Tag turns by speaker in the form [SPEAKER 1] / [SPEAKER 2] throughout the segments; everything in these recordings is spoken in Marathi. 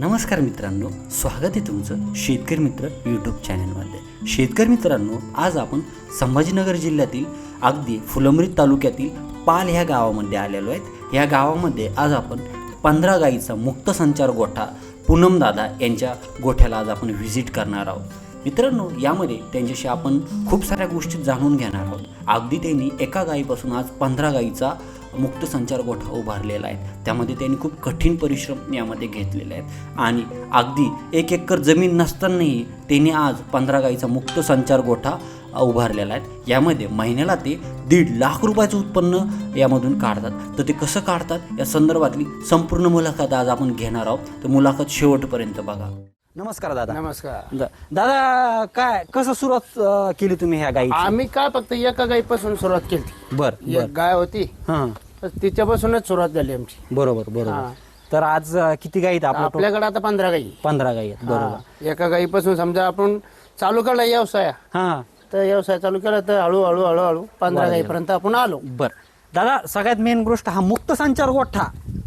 [SPEAKER 1] नमस्कार मित्रांनो स्वागत आहे तुमचं शेतकरी मित्र यूट्यूब चॅनलमध्ये शेतकरी मित्रांनो आज आपण संभाजीनगर जिल्ह्यातील अगदी फुलंब्री तालुक्यातील पाल ह्या गावामध्ये आलेलो आहेत. या गावामध्ये आज आपण पंधरा गाईचा मुक्त संचार गोठा पूनमदादा यांच्या गोठ्याला आज आपण व्हिजिट करणार आहोत. मित्रांनो यामध्ये त्यांच्याशी आपण खूप साऱ्या गोष्टी जाणून घेणार आहोत. अगदी त्यांनी एका गायीपासून आज पंधरा गाईचा मुक्त संचार गोठा उभारलेला आहे त्यामध्ये त्यांनी खूप कठीण परिश्रम यामध्ये घेतलेले आहेत. आणि अगदी एक एकर जमीन नसतानाही त्यांनी आज पंधरा गाईचा मुक्त संचार गोठा उभारलेला आहे. यामध्ये महिन्याला ते दीड लाख रुपयाचं उत्पन्न यामधून काढतात. तर ते कसं काढतात? या संदर्भातली संपूर्ण मुलाखत आज आपण घेणार आहोत. तर मुलाखत शेवटपर्यंत बघा. नमस्कार दादा.
[SPEAKER 2] नमस्कार.
[SPEAKER 1] दा- दादा काय कसं सुरुवात अ, केली तुम्ही ह्या गाई
[SPEAKER 2] आम्ही काय फक्त एका गाईपासून सुरुवात केली.
[SPEAKER 1] बर
[SPEAKER 2] एक गाय होती.
[SPEAKER 1] हां.
[SPEAKER 2] तर तिच्यापासूनच सुरुवात झाली आमची.
[SPEAKER 1] बरोबर बरोबर.
[SPEAKER 2] हां.
[SPEAKER 1] तर आज अ, किती गाई आहेत आपल्या
[SPEAKER 2] आपल्याकडे आता पंधरा गाई
[SPEAKER 1] पंधरा गाई आहेत बरोबर.
[SPEAKER 2] हा. एका गाईपासून समजा आपण चालू केला व्यवसाय.
[SPEAKER 1] हां.
[SPEAKER 2] तर व्यवसाय चालू केला तर हळूहळू हळूहळू पंधरा गाईपर्यंत आपण आलो.
[SPEAKER 1] बर. दादा सगळ्यात मेन गोष्ट हा मुक्त संचार गोठा.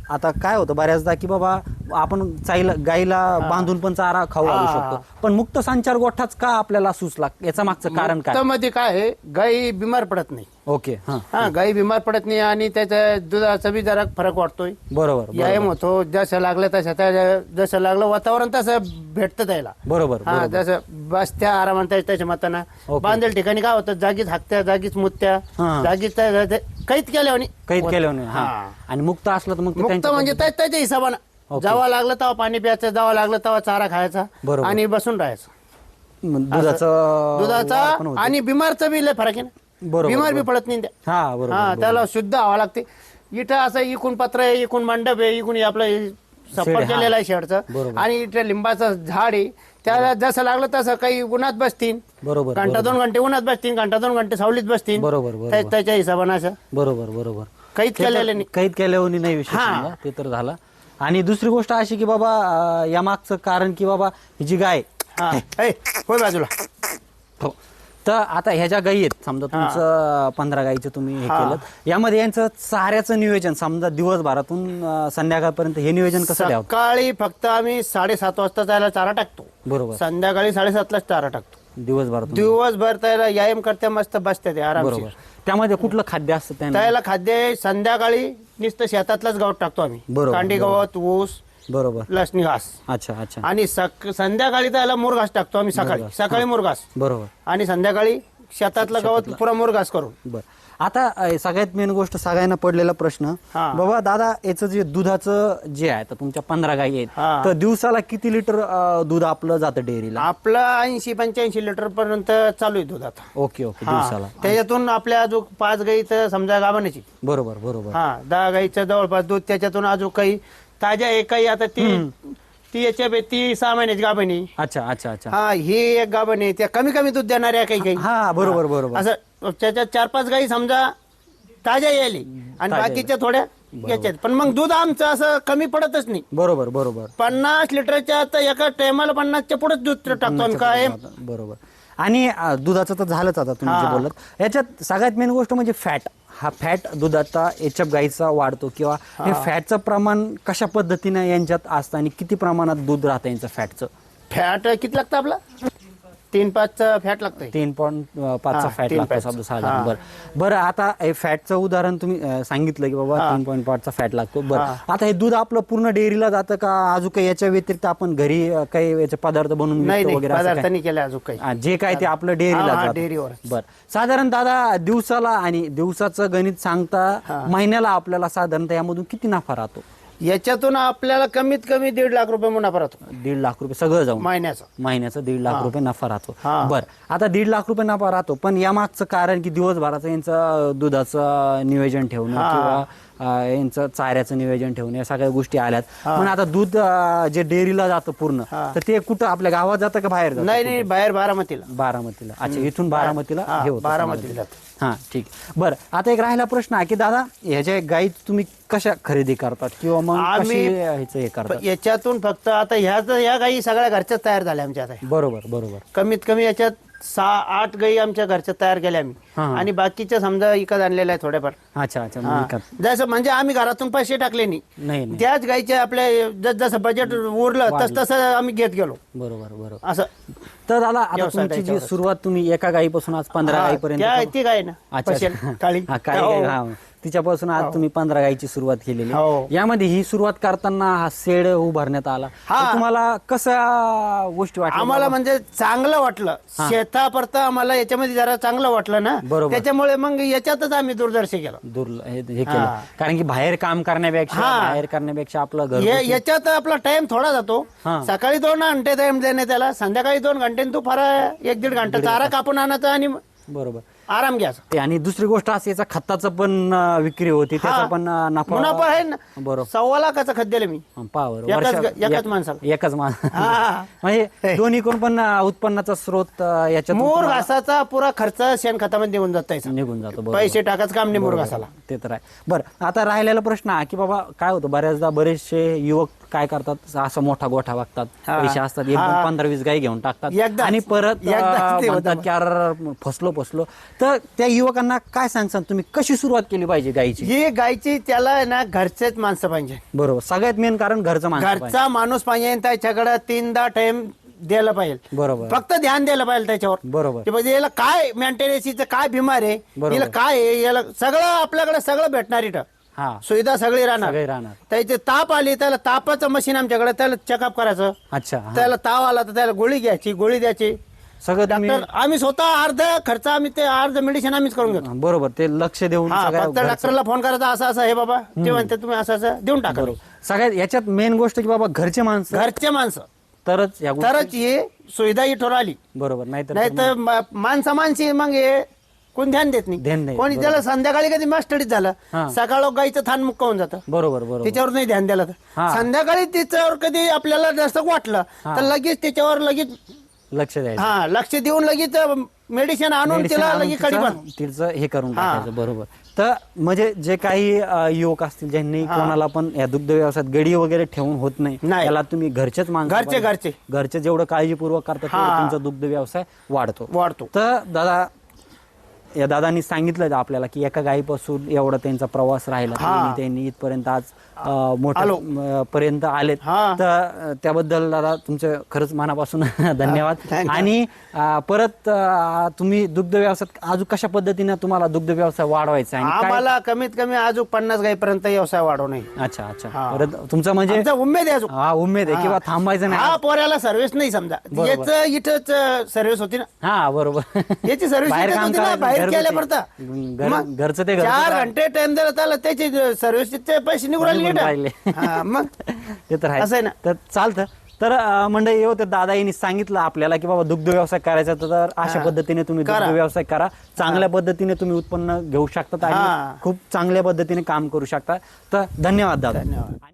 [SPEAKER 1] आता काय होतं बऱ्याचदा की बाबा आपण चाईला गाईला बांधून पण चारा खाऊ घालू
[SPEAKER 2] हा.
[SPEAKER 1] शकतो. पण मुक्त संचार गोठाच का आपल्याला सुचला याचं मागचं कारण काय?
[SPEAKER 2] मध्ये काय आहे गाई बिमार पडत नाही.
[SPEAKER 1] ओके हा.
[SPEAKER 2] हा गाई बिमार पडत नाही आणि त्याच्या दुधाचा बी जरा फरक वाटतोय.
[SPEAKER 1] बरोबर
[SPEAKER 2] व्यायाम होतो जसं लागलं तसं त्या जसं लागलं वातावरण तसं भेटतं त्याला.
[SPEAKER 1] बरोबर
[SPEAKER 2] हा जसं बसत्या आरामात त्याच्या त्याच्या मतानं.
[SPEAKER 1] ओके.
[SPEAKER 2] बांधेल ठिकाणी काय होतं जागीच हाकत्या जागीच मुत्त्या
[SPEAKER 1] हा.
[SPEAKER 2] जागीच त्या- त्या- कैद केल्या आणि
[SPEAKER 1] कैद केलं नाही हा.
[SPEAKER 2] हा.
[SPEAKER 1] आणि मुक्त असलं तर मग ते
[SPEAKER 2] मुक्त
[SPEAKER 1] त्यांच्या-
[SPEAKER 2] म्हणजे त्या- त्याच्या हिशोबानं. जेव्हा लागलं तेव्हा पाणी प्यायचं जेव्हा लागलं तेव्हा चारा खायचा
[SPEAKER 1] बरोबर.
[SPEAKER 2] आणि बसून राहायचं.
[SPEAKER 1] दुधाचं वाढ पण
[SPEAKER 2] दुधाचा
[SPEAKER 1] होते.
[SPEAKER 2] आणि बिमारचा बी लय फरक आहे ना.
[SPEAKER 1] बरोबर,
[SPEAKER 2] बिमार बी पडत नाही त्या.
[SPEAKER 1] हा बरोबर
[SPEAKER 2] हा
[SPEAKER 1] बरोबर.
[SPEAKER 2] त्याला शुद्ध हवा लागते. इथं असं इकून पत्र आहे इकून मंडप आहे इकून हे आपलं हे
[SPEAKER 1] शेड,
[SPEAKER 2] सप्पर
[SPEAKER 1] हा.
[SPEAKER 2] केलेलं आहे शेडचं.
[SPEAKER 1] बरोबर.
[SPEAKER 2] आणि इथं लिंबाचं झाड आहे. त्याला जसं लागलं तसं काही उन्हात बसतील
[SPEAKER 1] बरोबर
[SPEAKER 2] घंटा
[SPEAKER 1] बरोबर.
[SPEAKER 2] दोन घंटे उन्हात बसतील घंटा दोन घंटे सावलीत बसतील
[SPEAKER 1] बरोबर, बरोबर.
[SPEAKER 2] त्या- त्याच्या हिशोबानं असं.
[SPEAKER 1] बरोबर बरोबर.
[SPEAKER 2] काहीच
[SPEAKER 1] ते तर
[SPEAKER 2] केलेलं नाही.
[SPEAKER 1] कैद केल्यावर नाही विषय
[SPEAKER 2] हा.
[SPEAKER 1] समजा, ते तर झाला. आणि दुसरी गोष्ट अशी की बाबा अं, यामागचं कारण की बाबा ही जी गाय.
[SPEAKER 2] हा. होय बाजूला.
[SPEAKER 1] हो. तर आता ह्या ज्या गाई आहेत समजा तुमचं पंधरा गाईचं तुम्ही हे केलं यामध्ये यांचं चाऱ्याचं नियोजन समजा दिवसभरातून अं, संध्याकाळपर्यंत हे नियोजन कसं द्यावं?
[SPEAKER 2] सकाळी फक्त आम्ही साडेसात वाजता त्याला चारा टाकतो.
[SPEAKER 1] बरोबर.
[SPEAKER 2] संध्याकाळी साडेसातलाच चारा टाकतो.
[SPEAKER 1] दिवसभरातून
[SPEAKER 2] दिवसभर त्याला व्यायाम करते मस्त बसते ते आरामशीर.
[SPEAKER 1] बरोबर. त्यामध्ये कुठलं खाद्य असतं त्यांना?
[SPEAKER 2] त्याला खाद्य संध्याकाळी नुसतं शेतातलाच गवत टाकतो आम्ही.
[SPEAKER 1] बरोबर,
[SPEAKER 2] कांडी गवत ऊस
[SPEAKER 1] बरोबर.
[SPEAKER 2] लसणी घास.
[SPEAKER 1] अच्छा अच्छा.
[SPEAKER 2] आणि सक- संध्याकाळी त्याला मुरघास टाकतो आम्ही सकाळी. सकाळी मुरघास.
[SPEAKER 1] बरोबर.
[SPEAKER 2] आणि संध्याकाळी शेतातलं गवत पुरा मुरघास करून.
[SPEAKER 1] बर. आता अं, सगळ्यात मेन गोष्ट सगळ्यांना पडलेला प्रश्न.
[SPEAKER 2] हा.
[SPEAKER 1] बाबा दादा याचं जे दुधाचं जे आहे तर तुमच्या पंधरा गाई आहेत
[SPEAKER 2] हा.
[SPEAKER 1] तर दिवसाला किती लिटर अं, दूध आपलं जातं डेअरीला?
[SPEAKER 2] आपलं ऐंशी पंच्याऐंशी लिटर पर्यंत चालू आहे दूध आता.
[SPEAKER 1] ओके ओके
[SPEAKER 2] हा.
[SPEAKER 1] दिवसाला.
[SPEAKER 2] त्याच्यातून आपल्या अजून पाच गाई तर समजा गाभाण्याची
[SPEAKER 1] बरोबर बरोबर.
[SPEAKER 2] हा दहा गाईचं जवळपास दूध त्याच्यातून अजून काही ताज्या एकही आता ती ती याच्या बे- ती सहा महिन्याची गाभणी
[SPEAKER 1] अच्छा अच्छा अच्छा.
[SPEAKER 2] हा ही एक गाभण त्या कमी कमी दूध देणाऱ्या काही काही.
[SPEAKER 1] हा बरोबर बरोबर.
[SPEAKER 2] असं त्याच्यात चार पाच गाई समजा ताज्या यायली आणि
[SPEAKER 1] ताज्या
[SPEAKER 2] बाकीच्या थोड्या याच्यात. पण मग दूध आमचं असं कमी पडतच नाही.
[SPEAKER 1] बरोबर बरोबर.
[SPEAKER 2] पन्नास लिटरच्या तर एका टायमाला पन्नासच्या पुढेच दूध टाकतो आम्ही काय?
[SPEAKER 1] बरोबर. आणि अं, दुधाचं तर झालंच आता तुम्ही जे
[SPEAKER 2] हा.
[SPEAKER 1] बोललात. याच्यात सगळ्यात मेन गोष्ट म्हणजे फॅट हा फॅट दुधाचा एचप गाईचा वाढतो किंवा हे. फॅटचं प्रमाण कशा पद्धतीने यांच्यात असतं आणि किती प्रमाणात दूध राहतं यांचं फॅटचं
[SPEAKER 2] फॅट किती लागतं आपला? तीन पाच फॅट लागतंय.
[SPEAKER 1] तीन पॉईंट पाचचा फॅट
[SPEAKER 2] तीन
[SPEAKER 1] लागतो. समजा साधारण.
[SPEAKER 2] हा.
[SPEAKER 1] बरं. बरं आता हे फॅटचं उदाहरण तुम्ही अं, सांगितलं की बाबा तीन पॉईंट पाचचा फॅट लागतो. बरं. आता हे दूध आपलं पूर्ण डेअरीला जातं का अजून काही याच्या व्यतिरिक्त आपण घरी अं, काही याचे पदार्थ बनवून
[SPEAKER 2] नाही
[SPEAKER 1] विकतो
[SPEAKER 2] नाही
[SPEAKER 1] वगैरे असं काय?
[SPEAKER 2] पदार्थांनी केलं अजून काही.
[SPEAKER 1] हा, जे काय ते आपलं डेअरीला
[SPEAKER 2] हा, हा. डेअरीवर.
[SPEAKER 1] बर. साधारण दादा दिवसाला आणि दिवसाचं गणित सांगता महिन्याला आपल्याला साधारणतः यामधून किती नफा राहतो?
[SPEAKER 2] याच्यातून आपल्याला कमीत कमी दीड लाख रुपये मुनाफा राहतो.
[SPEAKER 1] दीड लाख रुपये सगळं जाऊन.
[SPEAKER 2] महिन्याचा.
[SPEAKER 1] महिन्याचा दीड लाख रुपये नफा राहतो.
[SPEAKER 2] हा.
[SPEAKER 1] बर. आता दीड लाख रुपये नफा राहतो पण यामागचं कारण की दिवसभराचं यांचं दुधाचं नियोजन ठेवणं किंवा यांचं चाऱ्याचं नियोजन ठेवणं या सगळ्या गोष्टी आल्यात. पण आता दूध अं, जे डेअरीला जातं पूर्ण तर ते कुठं आपल्या गावात जातं का बाहेर जातं?
[SPEAKER 2] नाही नाही बाहेर बारामतीला.
[SPEAKER 1] बारामतीला. अच्छा इथून बारामतीला?
[SPEAKER 2] हा,
[SPEAKER 1] हे होतं.
[SPEAKER 2] बारामतीला. जातं.
[SPEAKER 1] हा ठीक. बरं आता एक राहिला प्रश्न आहे की दादा ह्याच्या गाई तुम्ही कशा खरेदी करतात? किंवा मग
[SPEAKER 2] आम्ही-
[SPEAKER 1] ह्याचं हे करतात?
[SPEAKER 2] प- याच्यातून फक्त आता ह्या ह्या गाई सगळ्या घरच्याच तयार झाल्या आमच्या आता.
[SPEAKER 1] बरोबर बरोबर.
[SPEAKER 2] कमीत कमी याच्यात सहा आठ गाई आमच्या घरच्या तयार केल्या आम्ही.
[SPEAKER 1] हा, हा.
[SPEAKER 2] आणि बाकीच्या समजा विकत आणलेल्या आहे थोड्याफार
[SPEAKER 1] अच्छा अच्छा
[SPEAKER 2] हा.
[SPEAKER 1] विकत.
[SPEAKER 2] जसं म्हणजे आम्ही घरातून पैसे टाकले नाही
[SPEAKER 1] नाही नाही
[SPEAKER 2] त्याच गाईचे आपल्या जस जसं बजेट उरलं तस तसं आम्ही घेत गेलो
[SPEAKER 1] बरोबर बरोबर
[SPEAKER 2] असं
[SPEAKER 1] तर दादा आता तुमची जी. सुरुवात तुम्ही एका गाईपासून आज पंधरा
[SPEAKER 2] हा,
[SPEAKER 1] गाईपर्यंत
[SPEAKER 2] त्या ती गाय ना
[SPEAKER 1] अच्छा
[SPEAKER 2] पशेल,
[SPEAKER 1] अच्छा.
[SPEAKER 2] काळी
[SPEAKER 1] हा, काळी
[SPEAKER 2] हो.
[SPEAKER 1] गाई, हा. तिच्यापासून आज तुम्ही पंधरा गायची सुरुवात केलेली
[SPEAKER 2] हो.
[SPEAKER 1] यामध्ये ही सुरुवात करताना हा शेड उभारण्यात आला
[SPEAKER 2] हा.
[SPEAKER 1] तर तुम्हाला कशा गोष्टी वाटल्या
[SPEAKER 2] आम्हाला म्हणजे चांगलं वाटलं शेतापर्यंत आम्हाला याच्यामध्ये जरा चांगलं वाटलं ना
[SPEAKER 1] बरोबर.
[SPEAKER 2] त्याच्यामुळे मग याच्यातच आम्ही दूरदर्श केलं
[SPEAKER 1] दुर्ल हे हे केलं
[SPEAKER 2] हा.
[SPEAKER 1] कारण की बाहेर काम करण्यापेक्षा
[SPEAKER 2] हा.
[SPEAKER 1] बाहेर करण्यापेक्षा आपलं घर
[SPEAKER 2] याच्यात आपला टाइम थोडा जातो
[SPEAKER 1] हा.
[SPEAKER 2] सकाळी दोन घंटे टाइम देणे त्याला संध्याकाळी दोन घंटे आणि दुपारा एक दीड घंटा चारा कापून आणायचा आणि
[SPEAKER 1] बरोबर
[SPEAKER 2] आराम घ्यायचा
[SPEAKER 1] ते आणि दुसरी गोष्ट अशी याचा खताचं पण अं, विक्री होती त्याचा
[SPEAKER 2] हा.
[SPEAKER 1] पण अं, नफा
[SPEAKER 2] मुनाफा आहे ना.
[SPEAKER 1] बरोबर.
[SPEAKER 2] सव्वा लाखाचं खत दिलं मी.
[SPEAKER 1] पावर
[SPEAKER 2] एकाच माणसाला.
[SPEAKER 1] एकाच माणसा. म्हणजे दोन्हीकडून पण अं, उत्पन्नाचा स्रोत अं, याच्यातून
[SPEAKER 2] मोर घासाचा पुरा खर्च शेणखतामध्ये निघून जात
[SPEAKER 1] निघून जातो बरोबर.
[SPEAKER 2] पैसे टाकाच काम नाही मोर घासाला.
[SPEAKER 1] ते तर आहे. बरं आता राहिलेला प्रश्न हा की बाबा काय होतं बऱ्याचदा बरेचसे युवक काय करतात? असा मोठा गोठा
[SPEAKER 2] हा.
[SPEAKER 1] पैसे असतात. एक
[SPEAKER 2] हा.
[SPEAKER 1] पंधरा वीस गाई घेऊन टाकतात.
[SPEAKER 2] एकदाच.
[SPEAKER 1] आणि परत
[SPEAKER 2] एकदाच
[SPEAKER 1] अं,
[SPEAKER 2] ते होतं
[SPEAKER 1] म्हणतात
[SPEAKER 2] मग.
[SPEAKER 1] की अरे फसलो फसलो. तर त्या युवकांना काय सांगसान? तुम्ही कशी सुरुवात केली पाहिजे गायीची
[SPEAKER 2] ही गायची त्याला आहे ना घरचेच माणसं पाहिजे.
[SPEAKER 1] बरोबर. सगळ्यात मेन कारण घरचं माणसं पाहिजे.
[SPEAKER 2] घरचा माणूस पाहिजे आणि त्याच्याकडे तीनदा टाइम द्यायला पाहिजे.
[SPEAKER 1] बरोबर.
[SPEAKER 2] फक्त ध्यान द्यायला पाहिजे त्याच्यावर.
[SPEAKER 1] बरोबर.
[SPEAKER 2] की म्हणजे याला काय मेंटेनन्सीचं काय बिमार आहे
[SPEAKER 1] बरोबर.
[SPEAKER 2] याला काय आहे याला सगळं आपल्याकडे सगळं भेटणार इथं.
[SPEAKER 1] हा.
[SPEAKER 2] सुविधा सगळी राहणार.
[SPEAKER 1] सगळे राहणार.
[SPEAKER 2] त्याचे ताप आली त्याला तापाचं मशीन आमच्याकडे त्याला चेकअप करायचं.
[SPEAKER 1] अच्छा हा.
[SPEAKER 2] त्याला ताव आला तर त्याला गोळी घ्यायची गोळी द्यायची.
[SPEAKER 1] सगळं तुम्ही
[SPEAKER 2] डॉक्टर आम्ही स्वतः अर्ध खर्च आम्ही ते अर्ध मेडिसिन आम्हीच करून घेतो.
[SPEAKER 1] बरोबर ते लक्ष देऊन
[SPEAKER 2] हा
[SPEAKER 1] सगळ्या
[SPEAKER 2] फक्त
[SPEAKER 1] घरचं-
[SPEAKER 2] डॉक्टरला फोन करायचा असं असं हे बाबा ते म्हणते तुम्ही असं असं देऊन टाका.
[SPEAKER 1] सगळ्यात याच्यात मेन गोष्ट की बाबा घरचे माणसं
[SPEAKER 2] घरचे माणसं.
[SPEAKER 1] तरच या गोष्टी
[SPEAKER 2] तरच हे सुविधा इथवर आली.
[SPEAKER 1] बरोबर नाहीतर
[SPEAKER 2] नाही तर माणसा माणशी मग हे कोण ध्यान देत
[SPEAKER 1] ध्यान
[SPEAKER 2] नाही
[SPEAKER 1] नाही,
[SPEAKER 2] कोणी. त्याला संध्याकाळी कधी मास्टडीत झालं. सकाळ गाईचं थान मुक्क होऊन जातं
[SPEAKER 1] बरोबर बरोबर
[SPEAKER 2] त्याच्यावर नाही ध्यान दिलं तर
[SPEAKER 1] हा.
[SPEAKER 2] संध्याकाळी त्याच्यावर कधी आपल्याला जास्त वाटलं
[SPEAKER 1] हा.
[SPEAKER 2] तर लगेच त्याच्यावर लगेच
[SPEAKER 1] लक्ष द्यायचं
[SPEAKER 2] हा लक्ष देऊन लगेच मेडिसिन आणून
[SPEAKER 1] Medicine
[SPEAKER 2] तिला
[SPEAKER 1] आणून
[SPEAKER 2] लगेच कडी
[SPEAKER 1] तिचं-
[SPEAKER 2] पण
[SPEAKER 1] तिचं हे करून
[SPEAKER 2] हा.
[SPEAKER 1] टाकायचं बरोबर तर म्हणजे जे काही अं, युवक असतील ज्यांनी कोणाला पण या दुग्ध व्यवसायात गडी वगैरे ठेवून होत नाही
[SPEAKER 2] नाही.
[SPEAKER 1] त्याला तुम्ही घरचेच माणसं
[SPEAKER 2] घरचे-
[SPEAKER 1] पाहिजे.
[SPEAKER 2] घरचे.
[SPEAKER 1] घरचे जेवढं काळजीपूर्वक करतात तेवढं
[SPEAKER 2] हा.
[SPEAKER 1] तुमचा दुग्ध व्यवसाय वाढतो
[SPEAKER 2] वाढतो
[SPEAKER 1] तर दादा या दादांनी सांगितलं आपल्याला की एका गायीपासून एवढा त्यांचा प्रवास राहिला. आणि त्यांनी इथपर्यंत आज
[SPEAKER 2] आलो.
[SPEAKER 1] अं, पर्यंत आलेत.
[SPEAKER 2] हा.
[SPEAKER 1] तर त्याबद्दल दादा तुमचं खरंच मनापासून धन्यवाद. आणि परत तुम्ही दुग्ध व्यवसायात अजून कशा पद्धतीने तुम्हाला दुग्ध व्यवसाय वाढवायचा आहे
[SPEAKER 2] आम्हाला कमीत कमी अजून पन्नास गाईपर्यंत व्यवसाय वाढवणे
[SPEAKER 1] अच्छा अच्छा. परत तुमचं म्हणजे?
[SPEAKER 2] उमेद आहे अजून
[SPEAKER 1] हा उमेद आहे किंवा थांबायचं
[SPEAKER 2] हा
[SPEAKER 1] नाही
[SPEAKER 2] पोऱ्याला सर्व्हिस नाही समजा. इथंच सर्व्हिस होती ना?
[SPEAKER 1] हा बरोबर.
[SPEAKER 2] याची सर्व्हिस
[SPEAKER 1] बाहेर घरगुती.
[SPEAKER 2] केल्या पडता
[SPEAKER 1] घर-
[SPEAKER 2] मग
[SPEAKER 1] घरचं ते घरचं
[SPEAKER 2] चार घंटे टाइम दिला त्याला त्याचे सर्व्हिसचे पैसे निघून राहिले. हा, मग
[SPEAKER 1] ते तर
[SPEAKER 2] असं आहे ना.
[SPEAKER 1] तर चालतं तर अं, मंडळी हो, ते दादा यांनी सांगितलं आपल्याला की बाबा दुग्ध व्यवसाय करायचा तर अशा
[SPEAKER 2] हा.
[SPEAKER 1] पद्धतीने तुम्ही दुग्ध
[SPEAKER 2] करा.
[SPEAKER 1] व्यवसाय करा चांगल्या पद्धतीने तुम्ही उत्पन्न घेऊ शकता
[SPEAKER 2] हा.
[SPEAKER 1] आणि खूप चांगल्या पद्धतीने काम करू शकता तर धन्यवाद दादा
[SPEAKER 2] धन्यवाद